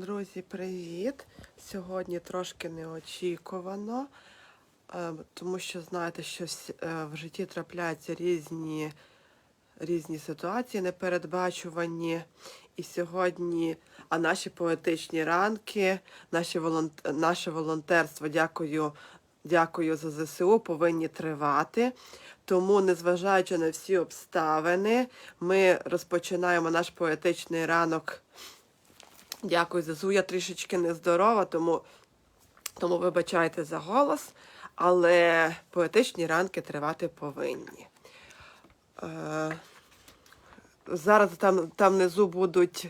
Друзі, привіт! Сьогодні трошки неочікувано, е, тому що знаєте, що е, в житті трапляються різні, різні ситуації непередбачувані. І сьогодні, а наші поетичні ранки, наші волонт... наше волонтерство, дякую, дякую за ЗСУ, повинні тривати. Тому, незважаючи на всі обставини, ми розпочинаємо наш поетичний ранок. Дякую, Зазу. Я трішечки нездорова, тому, тому вибачайте за голос, але поетичні ранки тривати повинні. Е, зараз там, там внизу будуть.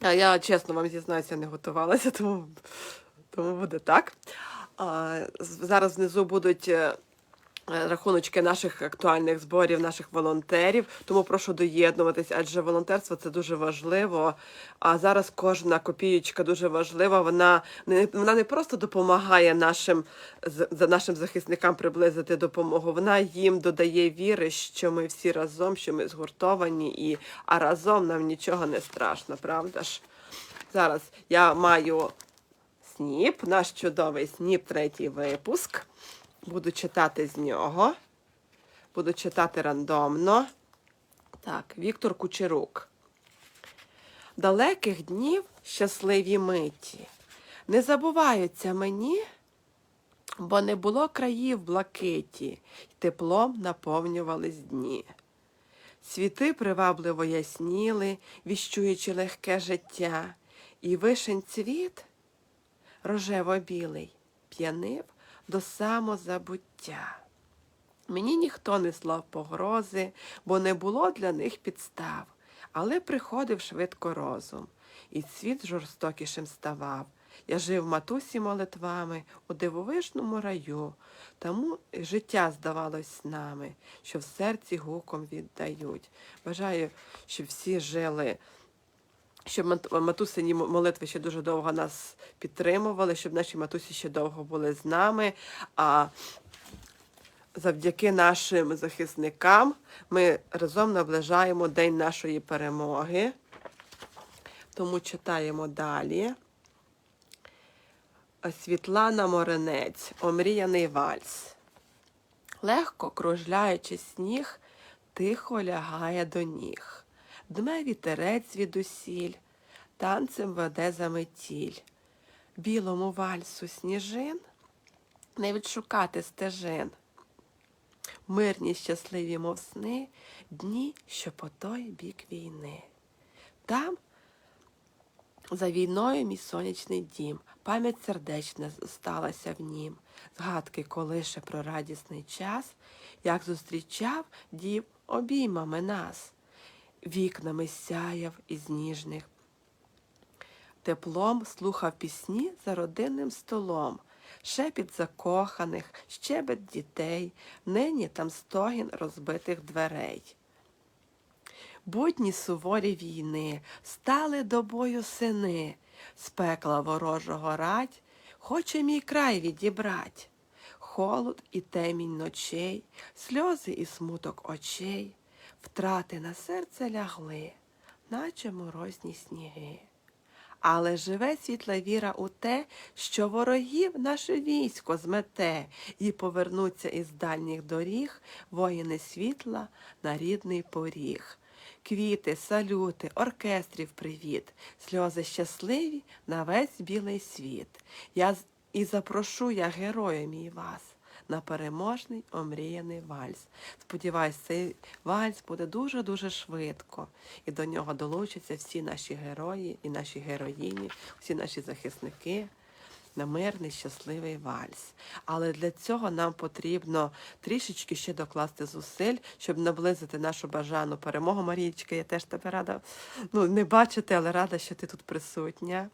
А я чесно вам зізнаюся, не готувалася, тому, тому буде так. З- зараз внизу будуть. Е, Рахуночки наших актуальних зборів, наших волонтерів, тому прошу доєднуватись, адже волонтерство це дуже важливо. А зараз кожна копієчка дуже важлива. Вона не вона не просто допомагає нашим за нашим захисникам приблизити допомогу. Вона їм додає віри, що ми всі разом, що ми згуртовані, і а разом нам нічого не страшно, правда ж? Зараз я маю сніп, наш чудовий сніп, третій випуск. Буду читати з нього. Буду читати рандомно. Так, Віктор Кучерук. Далеких днів щасливі миті. Не забуваються мені, бо не було країв блакиті, й теплом наповнювались дні. Світи привабливо ясніли, віщуючи легке життя, і вишень цвіт рожево-білий п'янив до самозабуття. Мені ніхто не слав погрози, бо не було для них підстав, але приходив швидко розум, і світ жорстокішим ставав. Я жив матусі молитвами у дивовижному раю, тому життя здавалось нами, що в серці гуком віддають. Бажаю, щоб всі жили щоб мат- матусині молитви ще дуже довго нас підтримували, щоб наші матусі ще довго були з нами. А завдяки нашим захисникам ми разом наближаємо День нашої перемоги. Тому читаємо далі. Світлана Моренець, Омріяний вальс. Легко кружляючи сніг, тихо лягає до ніг. Дме вітерець відусіль, танцем веде заметіль. Білому вальсу сніжин не відшукати стежин. Мирні, щасливі, мов сни, дні, що по той бік війни. Там за війною мій сонячний дім, пам'ять сердечна сталася в нім, згадки колише про радісний час, як зустрічав дів обіймами нас, вікнами сяяв із ніжних. Теплом слухав пісні за родинним столом, шепіт закоханих, щебет дітей, нині там стогін розбитих дверей. Будні суворі війни, стали до бою сини, з пекла ворожого радь, хоче мій край відібрать. Холод і темінь ночей, сльози і смуток очей, втрати на серце лягли, наче морозні сніги. Але живе світла віра у те, що ворогів наше військо змете і повернуться із дальніх доріг воїни світла на рідний поріг. Квіти, салюти, оркестрів привіт, сльози щасливі на весь білий світ. Я і запрошу я героя мій вас на переможний омріяний вальс. Сподіваюсь, цей вальс буде дуже-дуже швидко, і до нього долучаться всі наші герої і наші героїні, всі наші захисники. На мирний щасливий вальс. Але для цього нам потрібно трішечки ще докласти зусиль, щоб наблизити нашу бажану перемогу. Марічка, я теж тебе рада ну, не бачити, але рада, що ти тут присутня.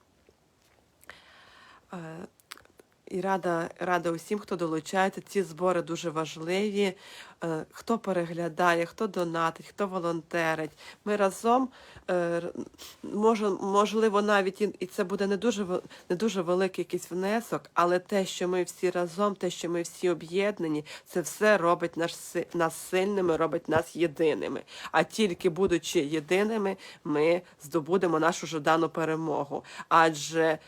І рада, рада усім, хто долучається. Ці збори дуже важливі. Е, Хто переглядає, хто донатить, хто волонтерить. Ми разом е, може, можливо, навіть і, це буде не дуже не дуже великий якийсь внесок, але те, що ми всі разом, те, що ми всі об'єднані, це все робить наш си- нас сильними, робить нас єдиними. А тільки будучи єдиними, ми здобудемо нашу жадану перемогу. Адже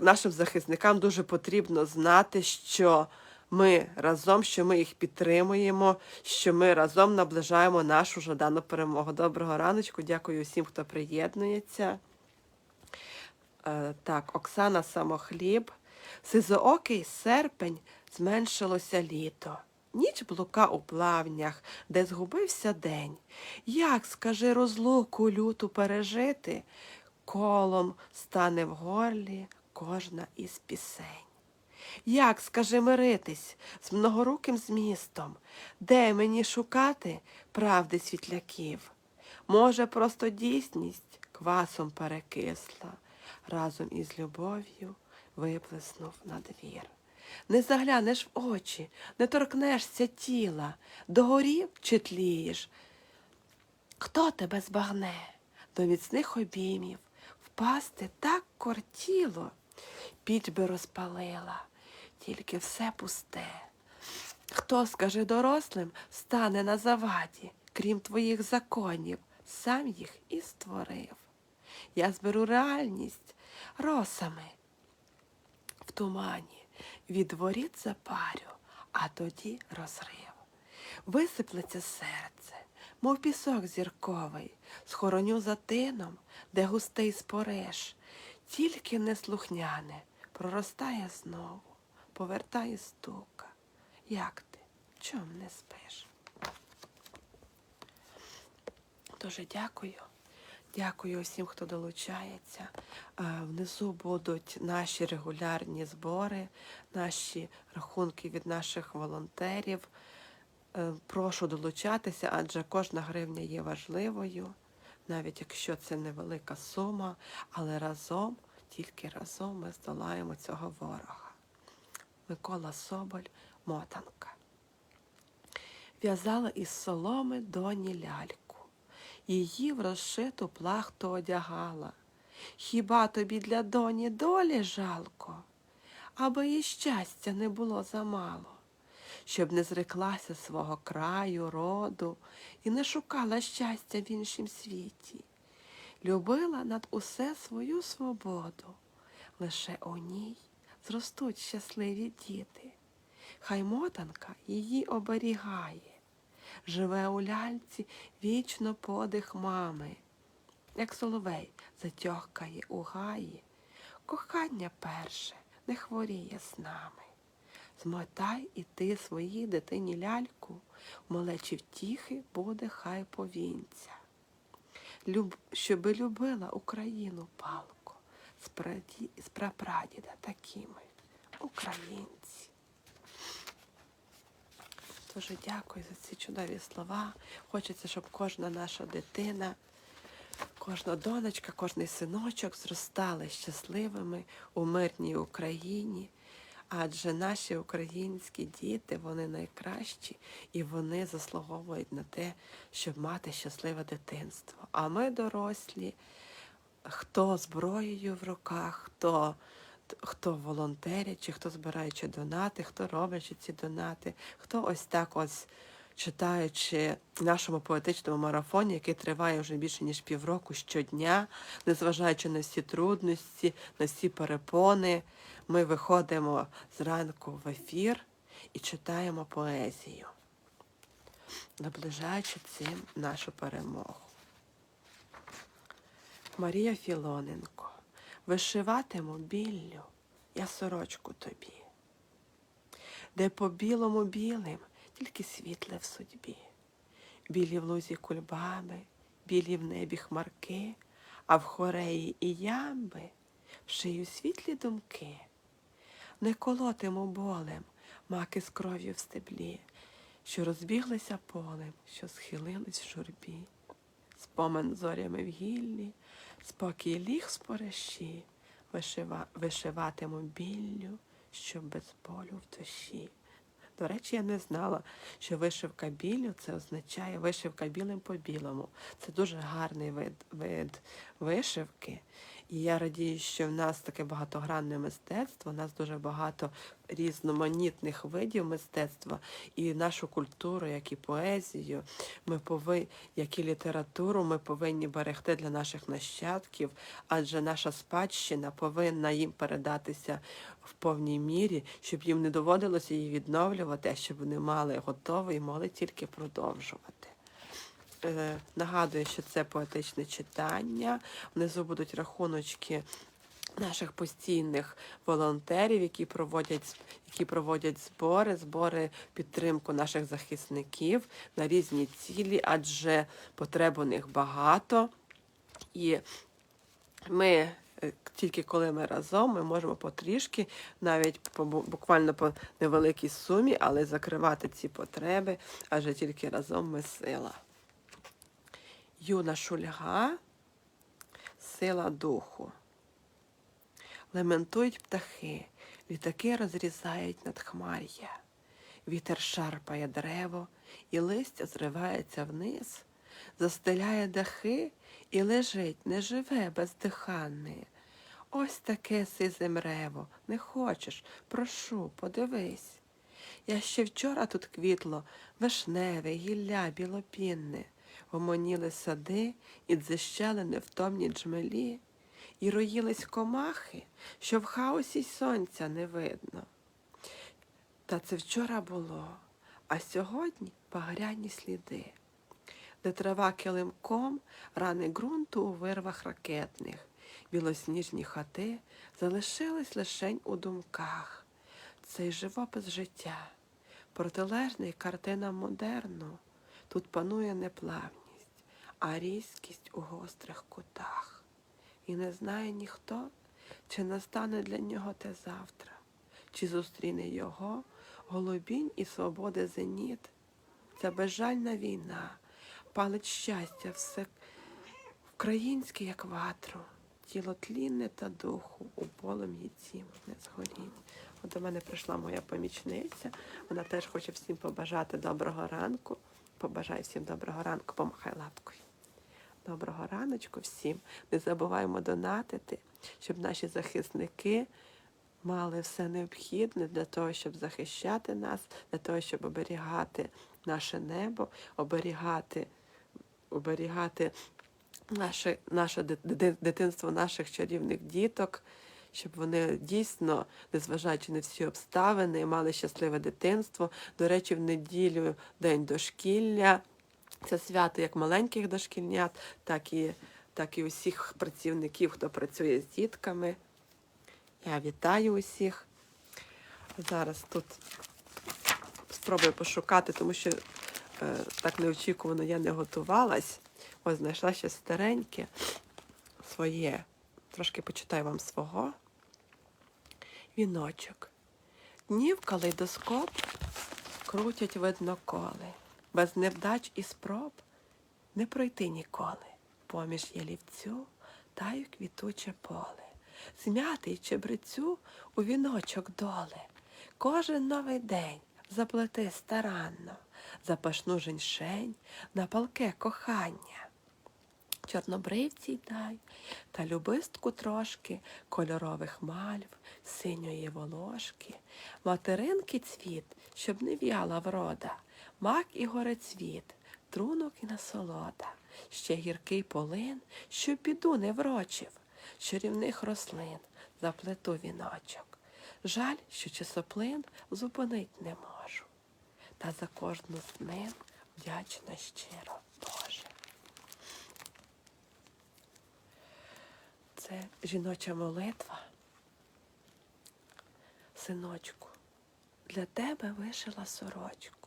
нашим захисникам дуже потрібно знати, що ми разом, що ми їх підтримуємо, що ми разом наближаємо нашу жадану перемогу. Доброго раночку, дякую всім, хто приєднується. Е, так, Оксана Самохліб. Сизоокий серпень зменшилося літо. Ніч блука у плавнях, де згубився день. Як, скажи, розлуку люту пережити, колом стане в горлі кожна із пісень. Як, скажи, миритись з многоруким змістом, де мені шукати правди світляків? Може, просто дійсність квасом перекисла, разом із любов'ю виплеснув на двір. Не заглянеш в очі, не торкнешся тіла, догорів чи тлієш. Хто тебе збагне до міцних обіймів? Впасти так кортіло, піч би розпалила, тільки все пусте. Хто, скажи дорослим, стане на заваді, крім твоїх законів, сам їх і створив. Я зберу реальність росами в тумані, від воріт запарю, а тоді розрив. Висиплеться серце, мов пісок зірковий, схороню за тином, де густий спориш, тільки неслухняне проростає знову, повертає стука. Як ти? Чом не спиш? Дуже дякую. Дякую усім, хто долучається. Е, Внизу будуть наші регулярні збори, наші рахунки від наших волонтерів. Е, Прошу долучатися, адже кожна гривня є важливою, навіть якщо це невелика сума, але разом, тільки разом ми здолаємо цього ворога. Микола Соболь, Мотанка. В'язала із соломи доні ляльку, її в розшиту плахту одягала. Хіба тобі для доні долі жалко, аби їй щастя не було замало, щоб не зреклася свого краю, роду і не шукала щастя в іншім світі. Любила над усе свою свободу, лише у ній зростуть щасливі діти. Хай мотанка її оберігає, живе у ляльці вічно подих мами, як соловей затьохкає у гаї, кохання перше не хворіє з нами. Змотай і ти своїй дитині ляльку, в малечі втіхи буде хай повінця. Люб... Щоби любила Україну палко, з прапрадіда такими, українці. Дуже дякую за ці чудові слова. Хочеться, щоб кожна наша дитина, кожна донечка, кожний синочок зростали щасливими у мирній Україні. Адже наші українські діти, вони найкращі і вони заслуговують на те, щоб мати щасливе дитинство. А ми дорослі, хто зброєю в руках, хто, хто волонтерячи, хто збираючи донати, хто роблячи ці донати, хто ось так ось читаючи в нашому поетичному марафоні, який триває вже більше ніж півроку щодня, незважаючи на всі трудності, на всі перепони, ми виходимо зранку в ефір і читаємо поезію, наближаючи цим нашу перемогу. Марія Філоненко, вишиватиму біллю я сорочку тобі, де по білому білим тільки світле в судьбі, білі в лузі кульбаби, білі в небі хмарки, а в хореї і ямби в шию світлі думки. Не колотиму болем маки з кров'ю в стеблі, що розбіглися полем, що схилились в журбі. Спомин зорями в гіллі, спокій ліг з пореші, вишива, вишиватиму біллю щоб без болю в душі. До речі, я не знала, що вишивка білю це означає вишивка білим по білому. Це дуже гарний вид, вид вишивки. І я радію, що в нас таке багатогранне мистецтво, у нас дуже багато різноманітних видів мистецтва, і нашу культуру, як і поезію, ми повинні, як і літературу, ми повинні берегти для наших нащадків, адже наша спадщина повинна їм передатися в повній мірі, щоб їм не доводилося її відновлювати, а щоб вони мали готове і могли тільки продовжувати. Е, Нагадую, що це поетичне читання. Внизу будуть рахуночки наших постійних волонтерів, які проводять, які проводять збори, збори підтримку наших захисників на різні цілі, адже потреб у них багато. І ми е, тільки коли ми разом, ми можемо потрішки, навіть буквально по невеликій сумі, але закривати ці потреби, адже тільки разом ми сила. Юна шульга, сила духу. Лементують птахи, літаки розрізають надхмар'я. Вітер шарпає дерево, і листя зривається вниз, застеляє дахи і лежить неживе, бездиханне. Ось таке сизе мрево, не хочеш, прошу, подивись. Я ще вчора тут квітло, вишневе, гілля, білопінне, гомоніли сади і дзищали невтомні джмелі, і роїлись комахи, що в хаосі й сонця не видно. Та це вчора було, а сьогодні багряні сліди, де трава килимком, рани ґрунту у вирвах ракетних, білосніжні хати залишились лишень у думках. Цей живопис життя, протилежний картинам модерну. Тут панує не плавність, а різкість у гострих кутах. І не знає ніхто, чи настане для нього те завтра, чи зустріне його голубінь і свободи зеніт. Ця безжальна війна палить щастя все українське, як ватру, тіло тлінне та духу у полум'ї цім не згоріть. От до мене прийшла моя помічниця. Вона теж хоче всім побажати доброго ранку. Побажай всім доброго ранку, помахай лапкою. Доброго раночку всім. Не забуваємо донатити, щоб наші захисники мали все необхідне для того, щоб захищати нас, для того, щоб оберігати наше небо, оберігати, оберігати наше, наше ди- ди- дитинство наших чарівних діток, щоб вони дійсно, незважаючи на всі обставини, мали щасливе дитинство. До речі, в неділю день дошкілля. Це свято як маленьких дошкільнят, так і, так і усіх працівників, хто працює з дітками. Я вітаю усіх. Зараз тут спробую пошукати, тому що е, так неочікувано я не готувалась. Ось знайшла щось стареньке, своє. Трошки почитаю вам свого. Віночок. Днів калейдоскоп крутять видно коли. Без невдач і спроб не пройти ніколи. Поміж ялівцю таю квітуче поле. Змятий чебрецю у віночок доле. Кожен новий день заплети старанно, запашну женьшень на палке кохання. Чорнобривці дай та любистку трошки кольорових мальв, синьої волошки, материнки цвіт, щоб не в'яла врода, мак і горецвіт, трунок і насолода, ще гіркий полин, щоб біду не врочив, чарівних рослин заплету віночок. Жаль, що часоплин зупинить не можу. Та за кожну з ним вдячна щиро Боже. Це жіноча молитва. Синочку, для тебе вишила сорочку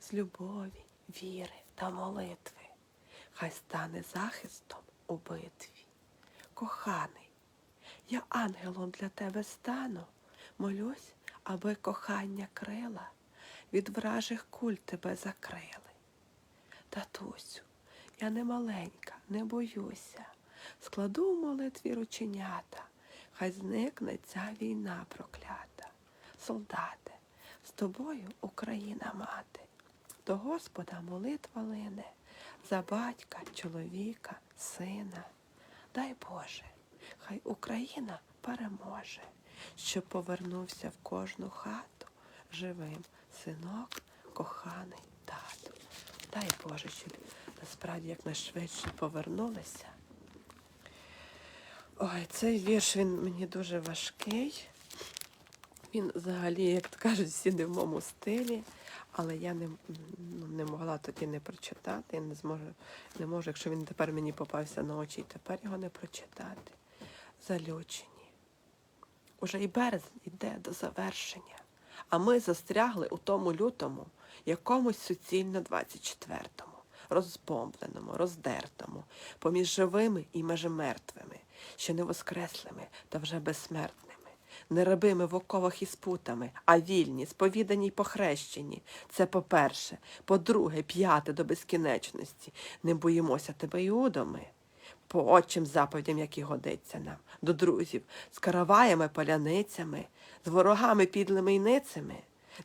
з любові, віри та молитви. Хай стане захистом у битві. Коханий, я ангелом для тебе стану, молюсь, аби кохання крила від вражих куль тебе закрили. Татусю, я не маленька, не боюся. Складу в молитві рученята, хай зникне ця війна проклята. солдате, з тобою Україна мати. До Господа молитва лине за батька, чоловіка, сина. Дай Боже, хай Україна переможе, щоб повернувся в кожну хату живим синок, коханий тату. Дай Боже, щоб насправді якнайшвидше повернулися. Ой, цей вірш він мені дуже важкий. Він взагалі, як кажуть, в моєму стилі, але я не, ну, не могла тоді не прочитати. Я не зможу, не можу, якщо він тепер мені попався на очі, і тепер його не прочитати. Залючені. Уже і березень йде до завершення, а ми застрягли у тому лютому, якомусь суцільно 24-му, розбомбленому, роздертому, поміж живими і межі мертвими, ще не воскреслими та вже безсмертними не рабими в оковах із путами, а вільні, сповідані й похрещені. Це по-перше. По-друге, п'яте до безкінечності. Не боїмося тебе, Іудоми. По отчим заповідям, які годиться нам, до друзів, з караваями, паляницями, з ворогами підлими й ницями,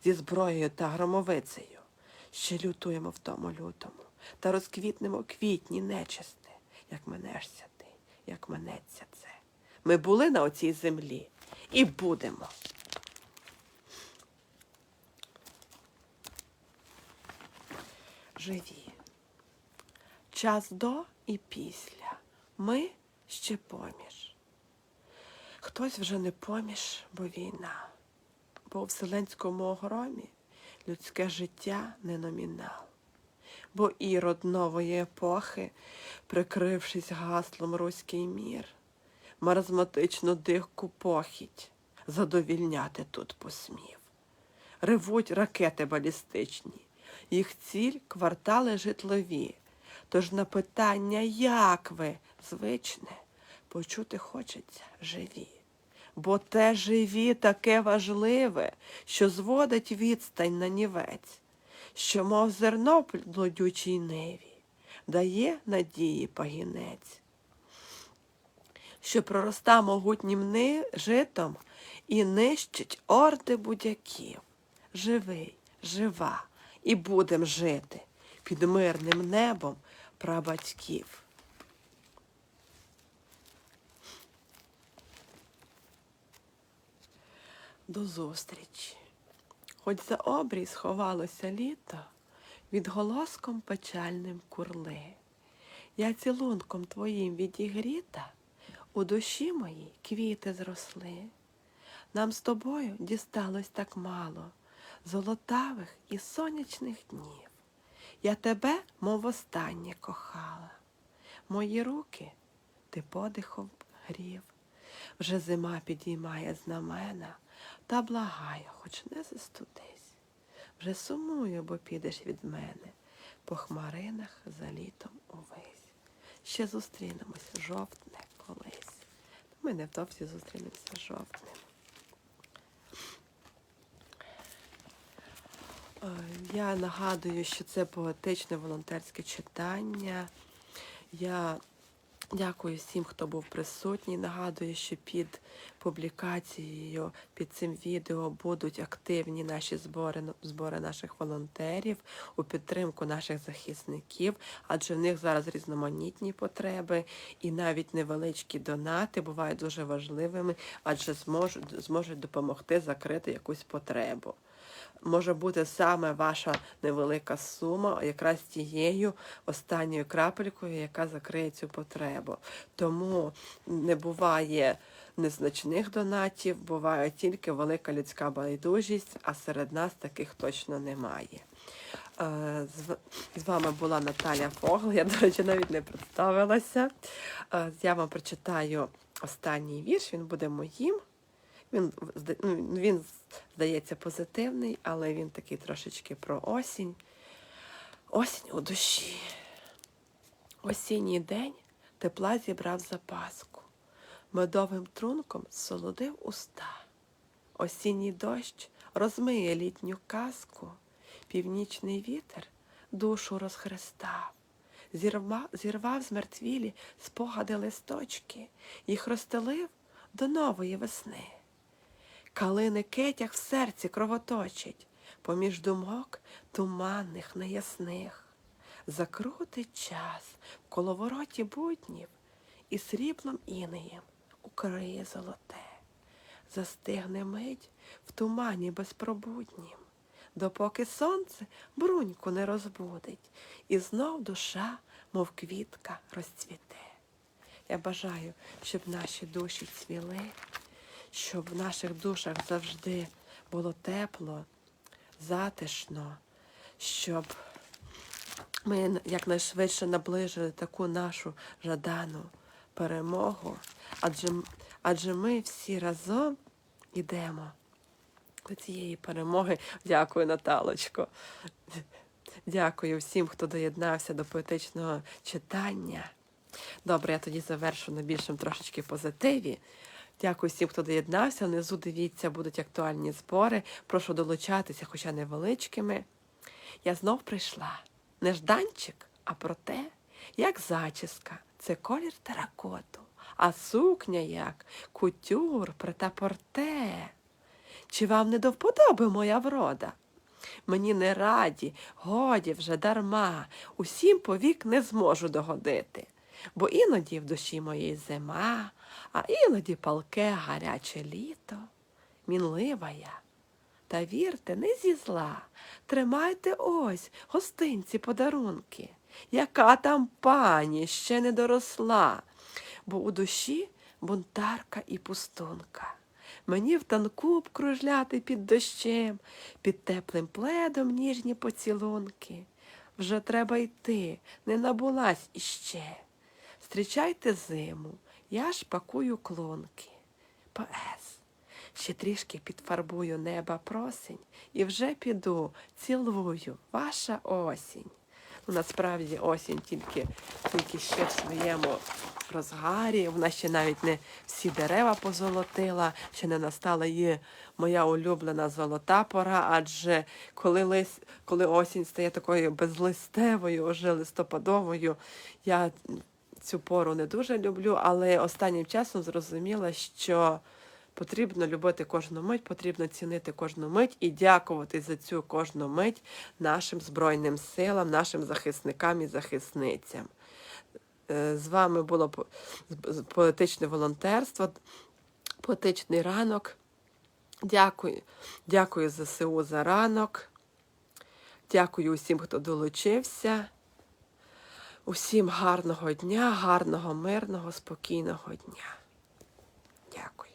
зі зброєю та громовицею. Ще лютуємо в тому лютому, та розквітнемо квітні нечисте, як менешся ти, як менеться це. Ми були на оцій землі і будемо. Живі. Час до і після. Ми ще поміж. Хтось вже не поміж, бо війна, бо у вселенському огромі людське життя не номінал. Бо ірод нової епохи, прикрившись гаслом руський мір, маразматичну дихку похідь задовільняти тут посмів. Ревуть ракети балістичні, їх ціль квартали житлові. Тож на питання, як ви, звичне, почути хочеться живі. Бо те живі таке важливе, що зводить відстань на нівець, що, мов зерно плодючій ниві, дає надії пагінець що пророста могутнім житом і нищить орди будяків. Живий, жива, і будем жити під мирним небом прабатьків. До зустрічі. Хоч за обрій сховалося літо, відголоском печальним курли. Я цілунком твоїм відігріта. У душі моїй квіти зросли. Нам з тобою дісталось так мало золотавих і сонячних днів. Я тебе, мов останнє, кохала. Мої руки ти подихом грів. Вже зима підіймає знамена та благаю, хоч не застудись. Вже сумую, бо підеш від мене по хмаринах за літом увесь. Ще зустрінемось жовтне колись. Ми невдовзі зустрінемося жовтним. Е, Я нагадую, що це поетичне волонтерське читання. Я дякую всім, хто був присутній. Нагадую, що під публікацією, під цим відео будуть активні наші збори, збори наших волонтерів у підтримку наших захисників, адже в них зараз різноманітні потреби і навіть невеличкі донати бувають дуже важливими, адже зможуть, зможуть допомогти закрити якусь потребу може бути саме ваша невелика сума, якраз тією останньою крапелькою, яка закриє цю потребу. Тому не буває незначних донатів, буває тільки велика людська байдужість, а серед нас таких точно немає. Е, з вами була Наталя Фогл. Я, до речі, навіть не представилася. Е, я вам прочитаю останній вірш, він буде моїм. Він ну, він здається позитивний, але він такий трошечки про осінь. Осінь у душі. Осінній день тепла зібрав запаску, медовим трунком солодив уста. Осінній дощ розмиє літню казку, північний вітер душу розхрестав, зірвав, зірвав з мертвілі спогади листочки, їх розстелив до нової весни. Калини китях в серці кровоточить, поміж думок туманних, неясних. Закрутить час в коловороті буднів і сріблом інеєм укриє золоте. Застигне мить в тумані безпробуднім, допоки сонце бруньку не розбудить, і знов душа, мов квітка, розцвіте. Я бажаю, щоб наші душі цвіли, щоб в наших душах завжди було тепло, затишно, щоб ми якнайшвидше наближили таку нашу жадану перемогу, адже, адже ми всі разом ідемо до цієї перемоги. Дякую, Наталочко. Дякую всім, хто доєднався до поетичного читання. Добре, я тоді завершу на більшому трошечки позитиві. Дякую всім, хто доєднався. Внизу дивіться, будуть актуальні збори. Прошу долучатися, хоча невеличкими. Я знов прийшла. Не жданчик, а проте, як зачіска, це колір теракоту, а сукня як кутюр, претапорте. Чи вам не до вподоби моя врода? Мені не раді, годі вже дарма, усім повік не зможу догодити. Бо іноді в душі моїй зима, а іноді палке гаряче літо. Мінлива я. Та вірте, не зі зла. Тримайте ось гостинці подарунки. Яка там пані ще не доросла, бо у душі бунтарка і пустунка. Мені в танку б кружляти під дощем, під теплим пледом ніжні поцілунки. Вже треба йти, не набулась іще. Зустрічайте зиму, я ж пакую клонки. П.С. Ще трішки підфарбую неба просень і вже піду, цілую, ваша осінь. Ну, насправді осінь тільки, тільки ще в своєму розгарі. Вона ще навіть не всі дерева позолотила, ще не настала її моя улюблена золота пора, адже коли, лис, коли осінь стає такою безлистевою, уже листопадовою, я цю пору не дуже люблю, але останнім часом зрозуміла, що потрібно любити кожну мить, потрібно цінити кожну мить і дякувати за цю кожну мить нашим Збройним силам, нашим захисникам і захисницям. Е, З вами було поетичне волонтерство, поетичний ранок. Дякую, дякую ЗСУ за ранок. Дякую усім, хто долучився. Усім гарного дня, гарного, мирного, спокійного дня. Дякую.